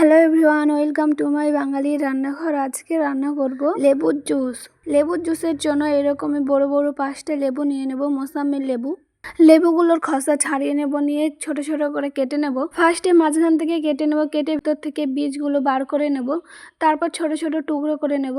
Hello everyone welcome to my Bangali রান্নাঘর আজকে রান্না করব লেবুর জুস লেবুর জুসের জন্য এরকমই বড় বড় পাঁচটা লেবু নিয়ে নেব, মোসাম্মির লেবু। লেবুগুলোর খসা ছাড়িয়ে নেব, নিয়ে ছোট ছোট করে কেটে নেব। ফার্স্টে মাঝখান থেকে কেটে নেব, কেটে ভিতর থেকে বীজগুলো বার করে নেব। তারপর ছোট ছোট টুকরো করে নেব।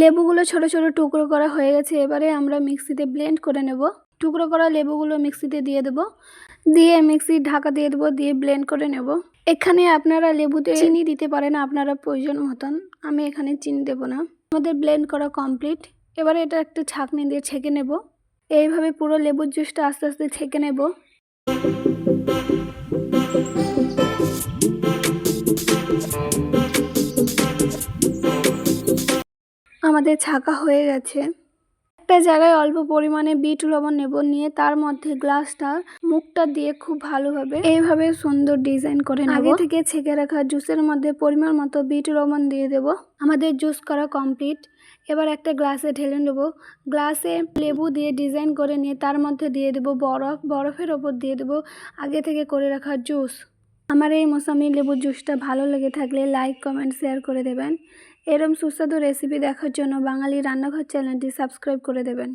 লেবুগুলো ছোট ছোট টুকরো করা হয়ে গেছে, এবারে আমরা মিক্সিতে ব্লেন্ড করে নেব। টুকরো করা লেবুগুলো মিক্সিতে দিয়ে দেব। দিয়ে মিক্সির ঢাকা দিয়ে দেবো, দিয়ে ব্লেন্ড করে নেব। এখানে আপনারা লেবুতে চিনি দিতে পারেন, আপনারা প্রয়োজন মতন। আমি এখানে চিনি দেবো না। আমাদের ব্লেন্ড করা কমপ্লিট এবারে এটা একটা ছাঁকনি দিয়ে ছেঁকে নেব। এইভাবে পুরো লেবুর জুসটা আস্তে আস্তে ছেঁকে নেব। আমাদের ছাকা হয়ে গেছে। একটা জায়গায় অল্প পরিমাণে বিট লবণ নেব নিয়ে তার মধ্যে গ্লাসটা মুখটা দিয়ে খুব ভালোভাবে এইভাবে সুন্দর ডিজাইন করে নেব। আগে থেকে ছেঁকে রাখা জুসের মধ্যে পরিমাণ মতো বিট লবণ দিয়ে দেব। আমাদের জুস করা কমপ্লিট। এবার একটা গ্লাসে ঢেলে নেব। গ্লাসে লেবু দিয়ে ডিজাইন করে নিয়ে তার মধ্যে দিয়ে দেব বরফ। বরফের ওপর দিয়ে দেব আগে থেকে করে রাখা জুস। আমার এই মোসামি লেবুর জুসটা ভালো লেগে থাকলে লাইক কমেন্ট শেয়ার করে দেবেন। এরম সুস্বাদু রেসিপি দেখার জন্য বাঙালি রান্নাঘর চ্যানেলটি সাবস্ক্রাইব করে দেবেন।